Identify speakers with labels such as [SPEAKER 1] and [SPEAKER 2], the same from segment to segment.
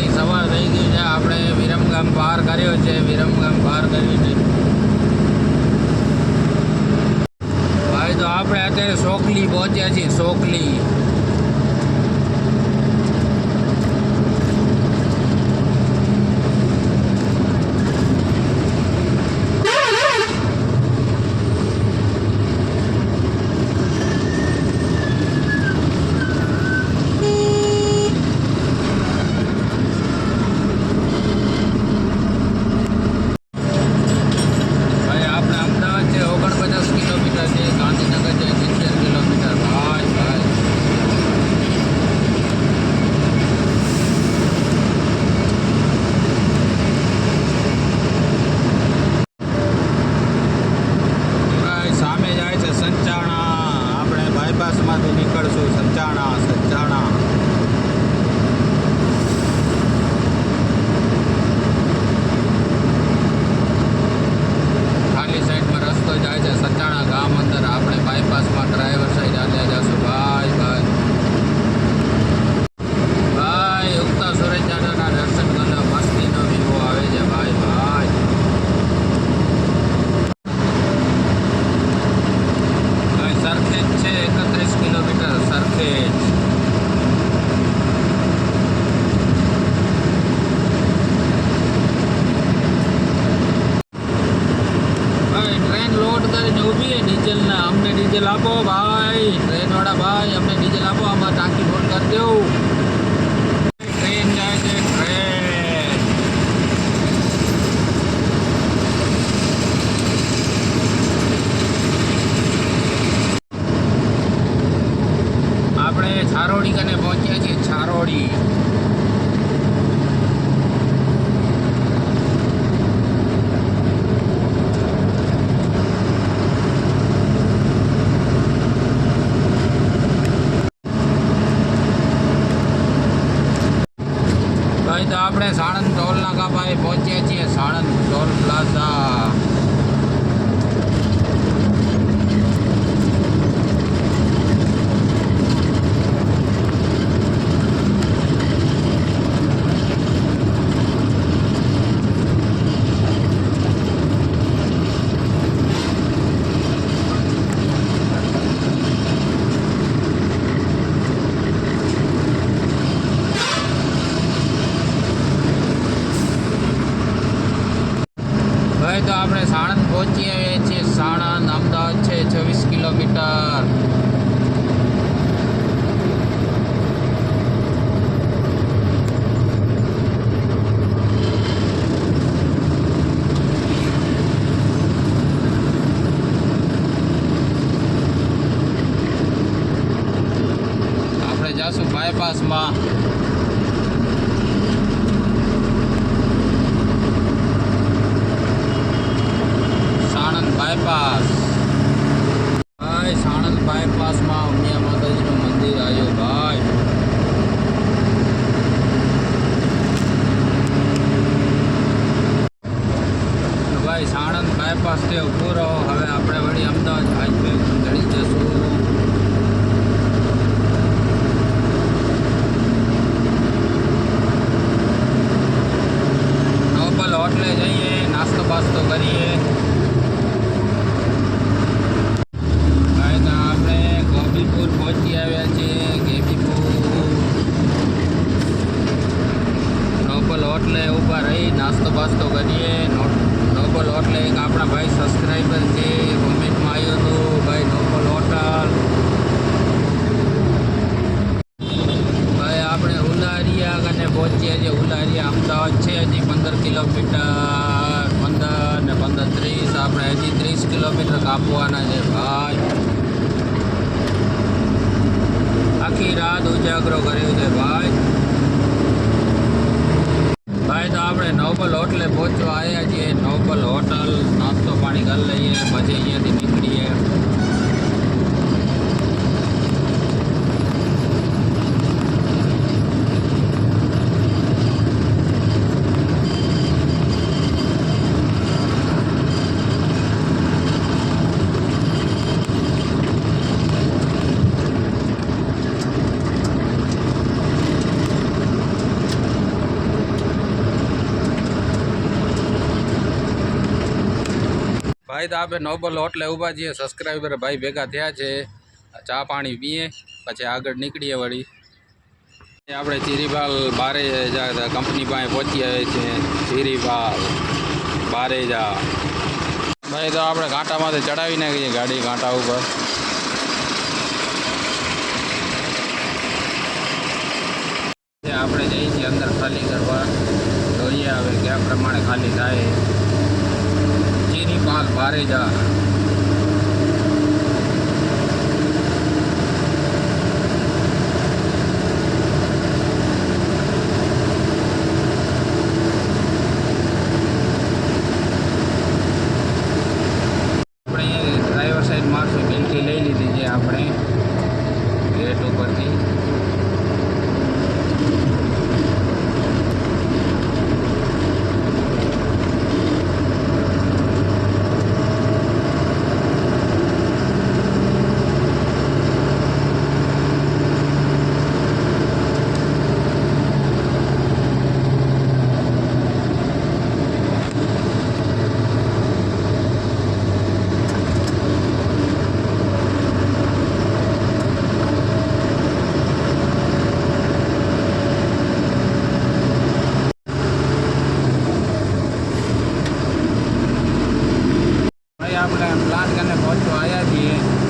[SPEAKER 1] આપણી સવાર થઈ ગઈ છે. આપણે વિરમગામ પાર કર્યો છે. વિરમગામ પાર કર્યું છે. ભાઈ, તો આપણે અત્યારે સોકલી પહોંચ્યા છીએ. સોકલી ભાઈ આપણે અમદાવાદ છે ઓગણપચાસ કિલોમીટર છે ગાંધીનગર છે સિત્તેર કિલોમીટર ભાઈ ભાઈ ભાઈ સામે જાય છે સંચાણા બાયપાસમાંથી નીકળશું સજ્જાણા સંચાણા ખાલી સાઈડમાં રસ્તો જાય છે સચાણા ગામ અંદર આપણે બાયપાસમાં ડ્રાઈવર સાઈડ હાલ્યા જશું ભાઈ ભાઈ ભાઈ ઉગતા સૂરજ દાદાના દર્શન કરવા મસ્તીનો વ્યૂ આવે છે ભાઈ ભાઈ ભાઈ સરખેજ છે એકત્રીસ કિલોમીટર સરખેજ ભાઈ ટ્રેન લોડ કરીને ઊભી છે ડીઝલના ડીઝલ આપો ભાઈ ટ્રેનવાળા ભાઈ અમને ડીઝલ આપો આમાં ટાંકી ફોન કરી દેવું ટ્રેન જાય છે ટ્રેન આપણે છારોડી કને પહોંચ્યા છીએ છારોડી ભાઈ તો આપણે સાણંદ ટોલ નાકા પાસે પહોંચ્યા છીએ સાણંદ ટોલ પ્લાઝા ભાઈ તો આપણે સાણંદ પહોંચી આવ્યા છીએ. સાણંદ, અમદાવાદ છે, છવ્વીસ કિલોમીટર. આપણે જાશું બાયપાસમાં સાણંદ બાયપાસ ભાઈ સાણંદ બાયપાસમાં ઉમિયા માતાજીનું મંદિર આવ્યું ભાઈ તો ભાઈ સાણંદ બાયપાસથી ઊભો રહો હવે આપણે વળી અમદાવાદ હાઈવે પર ચડી જશું નોબલ હોટલે જઈએ નાસ્તો બાસ્તો કરીએ ભાઈ તો આપણે ગોબીપુર પહોંચી આવ્યા છીએ ગેબીપુર નોબલ હોટલે ઊભા રહી, નાસ્તો બાસ્તો કરીએ. નોબલ હોટલે એક આપણા ભાઈ સબસ્ક્રાઈબર છે. કોમેન્ટમાં આવ્યું હતું, ભાઈ, નોબલ હોટલ. ભાઈ, આપણે ઉલારિયા કને પહોંચીએ છીએ ઉલારિયા અમદાવાદ છે, હજી પંદર કિલોમીટર, પંદર ને પંદર ત્રીસ, આપણે હજી ત્રીસ કિલોમીટર કાપવાના છે, ભાઈ. આખી રાત ઉજાગરો કર્યો છે, ભાઈ. ભાઈ, તો આપણે નોબલ હોટલે પહોંચવા આવ્યા છીએ. નોબલ હોટલ, નાસ્તો પાણી કરી લઈએ. પછી અહીંયાથી નીકળીએ. ભાઈ તો આપણે નોબલ હોટલે ઊભા છીએ. સબસ્ક્રાઈબર ભાઈ ભેગા થયા છે. ચા પાણી પીએ. પછી આગળ નીકળીએ વળી. આપણે ચીરીબાલ બારે કંપની પાસે પહોંચી આવે છે. ચીરીબાલ બારે જા. ભાઈ તો આપણે કાંટામાંથી ચડાવી નાખીએ ગાડી કાંટા ઉપર. આપણે જઈએ છીએ અંદર ખાલી કરવા. જોઈએ હવે કયા પ્રમાણે ખાલી થાય. ચીની પાલ બારે જા આપણે ડ્રાઈવર સાઈડ મારશું બિલકી લઈ લીધી છે આપણે ગેટ ઉપરથી ભાઈ આપણે પ્લાન કરીને પહોંચવા આવ્યા છીએ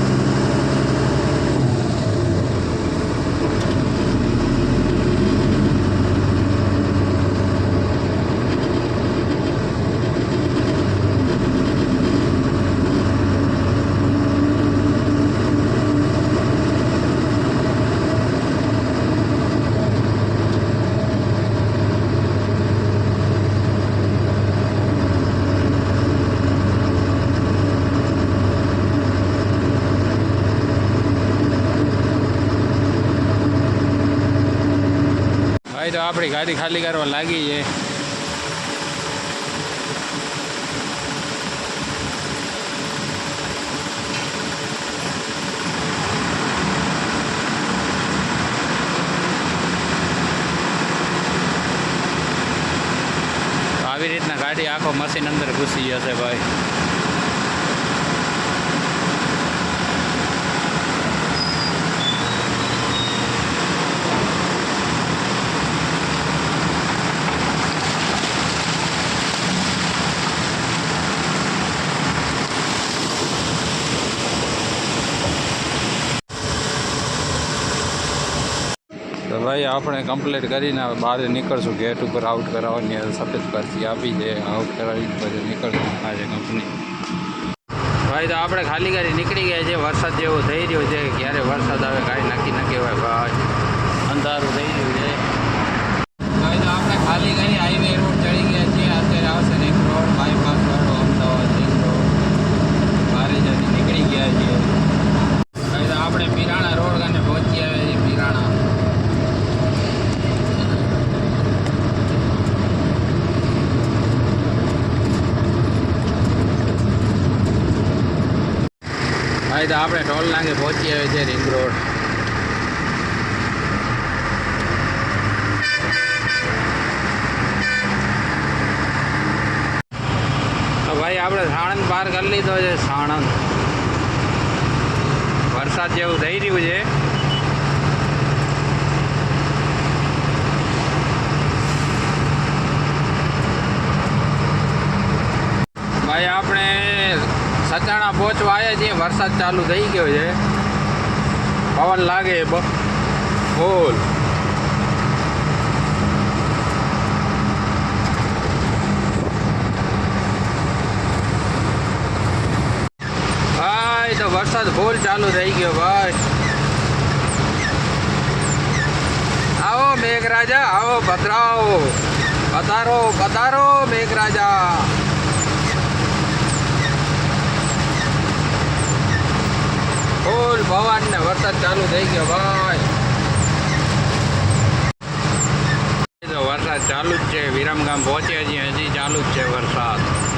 [SPEAKER 1] ભાઈ તો આપણી ગાડી ખાલી કરવા લાગી છે. તો આવી રીતના ગાડી આખો મશીન અંદર ઘૂસી જશે ભાઈ તો ભાઈ આપણે કમ્પ્લીટ કરીને બહાર નીકળશું. ગેટ ઉપર આઉટ કરાવવાની સફેદ પરથી આપી દે આઉટ કરાવી પછી નીકળશું આજે કંપની ભાઈ, તો આપણે ખાલી ગાડી નીકળી ગયા છે વરસાદ જેવો થઈ રહ્યો છે. ક્યારે વરસાદ આવે, કાંઈ નક્કી ન કહેવાય. ભાઈ, અંધારું થઈ રહ્યું છે. ભાઈ, તો આપણે ખાલી કરી હાઈવે રોડ ચડી ગયા છીએ અત્યારે આવશે રિંગ રોડ બાયપાસ વાળો અમદાવાદ રિંગ રોડ બારે જતી નીકળી ગયા છીએ ભાઈ તો આપણે પીરાણા રોડ કાને પહોંચી આવ્યા છીએ પીરાણા ભાઈ તો આપણે ટોલ નાંગે પહોંચી આવ્યા છે રિંગ રોડ ભાઈ, આપણે સાણંદ પાર કરી લીધો છે, સાણંદ. વરસાદ જેવું થઈ રહ્યું છે ભાઈ આપણે સચાણા પહોંચવા આવ્યા છીએ વરસાદ ચાલુ થઈ ગયો છે. પવન લાગે બ- ફૂલ ભાઈ, તો વરસાદ ફૂલ ચાલુ થઈ ગયો ભાઈ. આવો મેઘરાજા, આવો પધરાવો પધારો પધારો મેઘરાજા. પવન ને વરસાદ ચાલુ થઈ ગયો, ભાઈ. વરસાદ ચાલુ જ છે, વિરમગામ પહોંચ્યા છીએ, હજી ચાલુ જ છે વરસાદ.